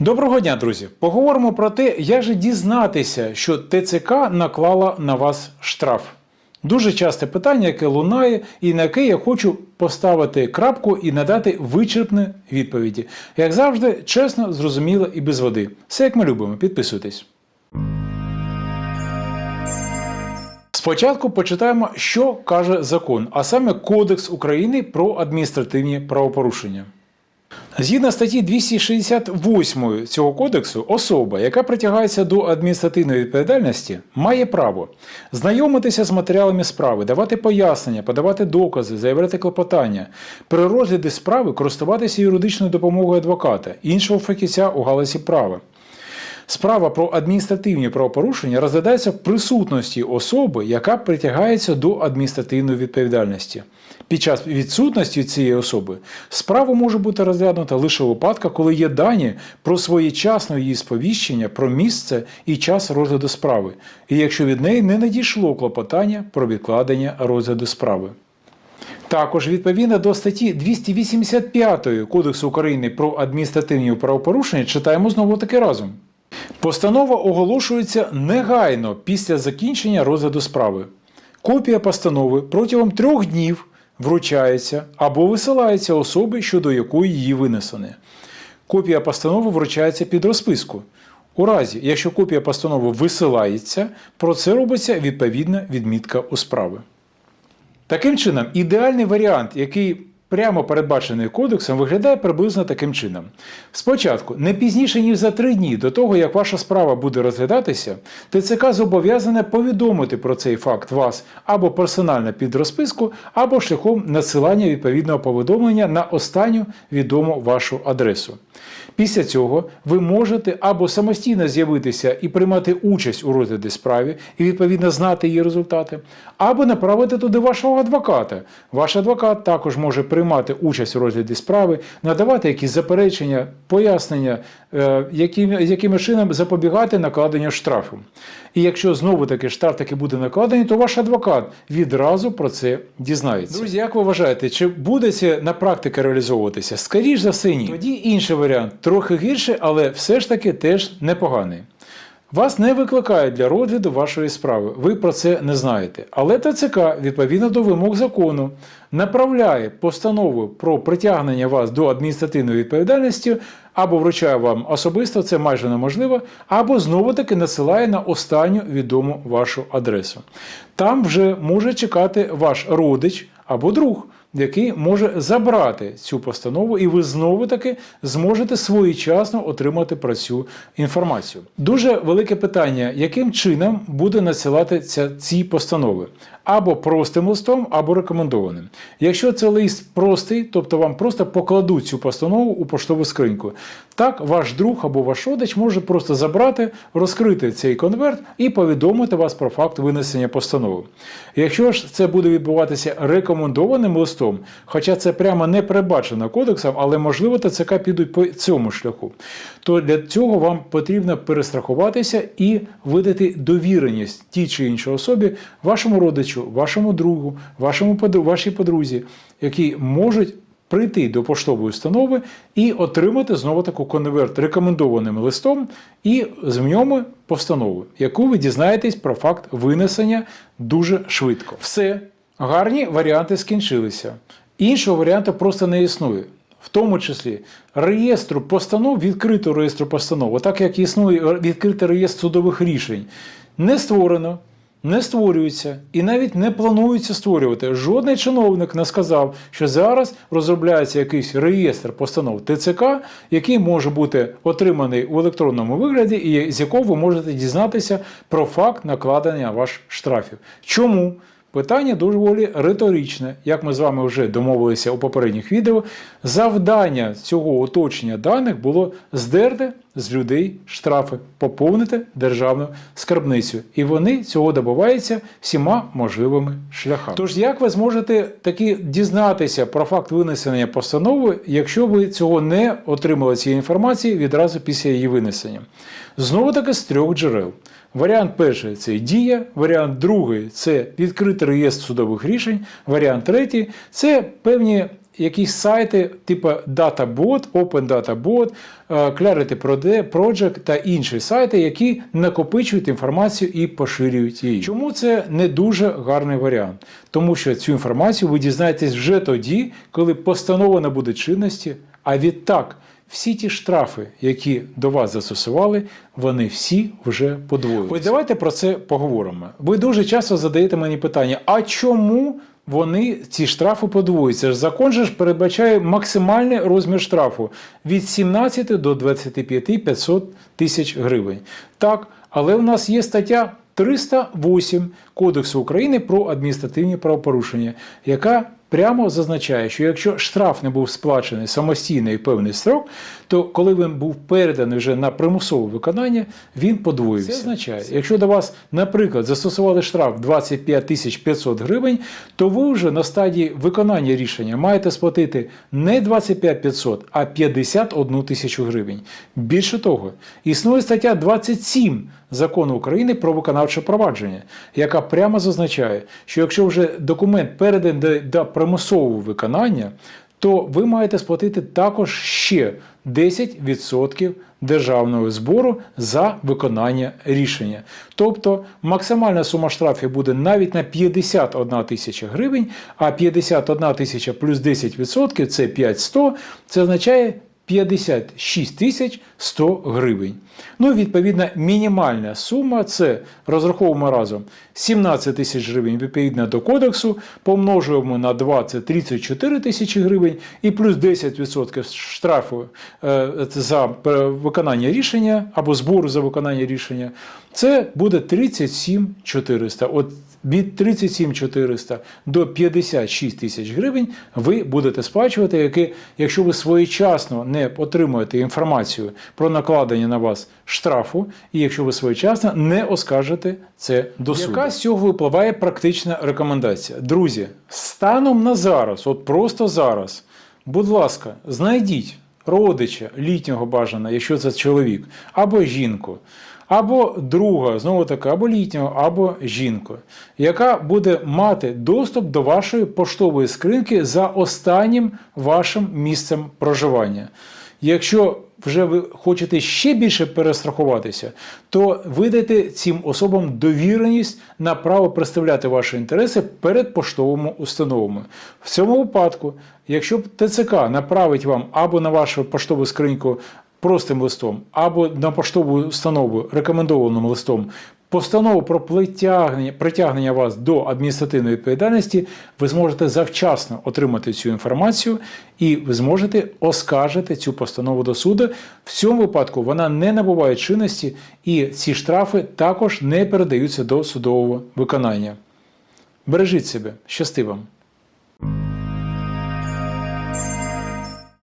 Доброго дня, друзі! Поговоримо про те, як же дізнатися, що ТЦК наклала на вас штраф. Дуже часте питання, яке лунає, і на яке я хочу поставити крапку і надати вичерпні відповіді. Як завжди, чесно, зрозуміло і без води. Все як ми любимо. Підписуйтесь. Спочатку почитаємо, що каже закон, а саме Кодекс України про адміністративні правопорушення. Згідно статті 268 цього кодексу, особа, яка притягається до адміністративної відповідальності, має право знайомитися з матеріалами справи, давати пояснення, подавати докази, заявляти клопотання, при розгляді справи користуватися юридичною допомогою адвоката, іншого фахівця у галузі права. Справа про адміністративні правопорушення розглядається в присутності особи, яка притягається до адміністративної відповідальності. Під час відсутності цієї особи справа може бути розглянута лише у випадках, коли є дані про своєчасне її сповіщення про місце і час розгляду справи, і якщо від неї не надійшло клопотання про відкладення розгляду справи. Також відповідно до статті 285 Кодексу України про адміністративні правопорушення читаємо знову таки разом. Постанова оголошується негайно після закінчення розгляду справи. Копія постанови протягом трьох днів вручається або висилається особі, щодо якої її винесено. Копія постанови вручається під розписку. У разі, якщо копія постанови висилається, про це робиться відповідна відмітка у справи. Таким чином, ідеальний варіант, який прямо передбачений кодексом, виглядає приблизно таким чином. Спочатку, не пізніше, ніж за три дні до того, як ваша справа буде розглядатися, ТЦК зобов'язане повідомити про цей факт вас або персонально під розписку, або шляхом надсилання відповідного повідомлення на останню відому вашу адресу. Після цього ви можете або самостійно з'явитися і приймати участь у розгляді справи і відповідно знати її результати, або направити туди вашого адвоката. Ваш адвокат також може приймати участь у розгляді справи, надавати якісь заперечення, пояснення, е, яким, яким чином запобігати накладенню штрафу. І якщо знову таки штраф таки буде накладений, то ваш адвокат відразу про це дізнається. Друзі, як ви вважаєте, чи буде це на практиці реалізовуватися? Скоріш за все, ні. Тоді інший варіант, трохи гірший, але все ж таки теж непоганий. Вас не викликають для розгляду вашої справи, ви про це не знаєте. Але ТЦК, відповідно до вимог закону, направляє постанову про притягнення вас до адміністративної відповідальності або вручає вам особисто, це майже неможливо, або знову-таки насилає на останню відому вашу адресу. Там вже може чекати ваш родич або друг який може забрати цю постанову, і ви знову таки зможете своєчасно отримати про цю інформацію. Дуже велике питання, яким чином буде надсилатися ці постанови. Або простим листом, або рекомендованим. Якщо це лист простий, тобто вам просто покладуть цю постанову у поштову скриньку, так ваш друг або ваш родич може просто забрати, розкрити цей конверт і повідомити вас про факт винесення постанови. Якщо ж це буде відбуватися рекомендованим листом, хоча це прямо не передбачено кодексом, але можливо ТЦК підуть по цьому шляху, то для цього вам потрібно перестрахуватися і видати довіреність тій чи іншій особі, вашому родичу, вашому другу, вашому вашій подрузі, які можуть прийти до поштової установи і отримати знову таку конверт рекомендованим листом і з ньому постанову, яку ви дізнаєтесь про факт винесення дуже швидко. Все, гарні варіанти скінчилися. Іншого варіанту просто не існує. В тому числі реєстру постанов, відкритого реєстру постанов, отак як існує відкритий реєстр судових рішень, не створено, не створюється і навіть не планується створювати. Жодний чиновник не сказав, що зараз розробляється якийсь реєстр постанов ТЦК, який може бути отриманий у електронному вигляді, і з якого ви можете дізнатися про факт накладення ваш штрафів. Чому? Питання доволі риторичне, як ми з вами вже домовилися у попередніх відео. Завдання цього оточення даних було здерти з людей штрафи, поповнити державну скарбницю. І вони цього добиваються всіма можливими шляхами. Тож, як ви зможете таки дізнатися про факт винесення постанови, якщо ви цього не отримали цієї інформації відразу після її винесення? Знову таки з трьох джерел. Варіант перший це дія, варіант другий це відкритий реєстр судових рішень, варіант третій це певні якісь сайти, типу DataBot, OpenDataBot, е, Clarity Project та інші сайти, які накопичують інформацію і поширюють її. Чому це не дуже гарний варіант? Тому що цю інформацію ви дізнаєтесь вже тоді, коли постанова набуде чинності, а відтак. Всі ті штрафи, які до вас застосували, вони всі вже подвоюються. Ось давайте про це поговоримо. Ви дуже часто задаєте мені питання: а чому вони ці штрафи подвоюються? Закон же ж передбачає максимальний розмір штрафу від 17 до 25 500 тисяч гривень. Так, але у нас є стаття 308 Кодексу України про адміністративні правопорушення, яка прямо зазначає, що якщо штраф не був сплачений самостійно і певний строк, то коли він був переданий вже на примусове виконання, він подвоївся. Це означає, якщо до вас, наприклад, застосували штраф 25 тисяч 500 гривень, то ви вже на стадії виконання рішення маєте сплатити не 25 500, а 51 тисячу гривень. Більше того, існує стаття 27 Закону України про виконавче провадження, яка прямо зазначає, що якщо вже документ переданий до примусового виконання, то ви маєте сплатити також ще 10% державного збору за виконання рішення. Тобто максимальна сума штрафів буде навіть на 51 тисяча гривень, а 51 тисяча плюс 10% це 5100, це означає 56 тисяч 100 гривень. Ну, відповідно, мінімальна сума це розраховуємо разом 17 тисяч гривень відповідно до кодексу, помножуємо на 20 34 тисячі гривень і плюс 10% штрафу е, за виконання рішення або збору за виконання рішення. Це буде 37 400. От від 37 400 до 56 тисяч гривень ви будете сплачувати, які, якщо ви своєчасно не отримуєте інформацію про накладення на вас штрафу, і якщо ви своєчасно не оскаржите це до суду. Яка з цього випливає практична рекомендація? Друзі, станом на зараз, от просто зараз, будь ласка, знайдіть родича літнього бажана, якщо це чоловік, або жінку або друга, знову таки, або літнього, або жінку, яка буде мати доступ до вашої поштової скриньки за останнім вашим місцем проживання. Якщо вже ви хочете ще більше перестрахуватися, то видайте цим особам довіреність на право представляти ваші інтереси перед поштовими установами. В цьому випадку, якщо ТЦК направить вам або на вашу поштову скриньку простим листом або на поштову установу рекомендованим листом постанову про притягнення, притягнення вас до адміністративної відповідальності, ви зможете завчасно отримати цю інформацію і ви зможете оскаржити цю постанову до суду. В цьому випадку вона не набуває чинності, і ці штрафи також не передаються до судового виконання. Бережіть себе, щасти вам!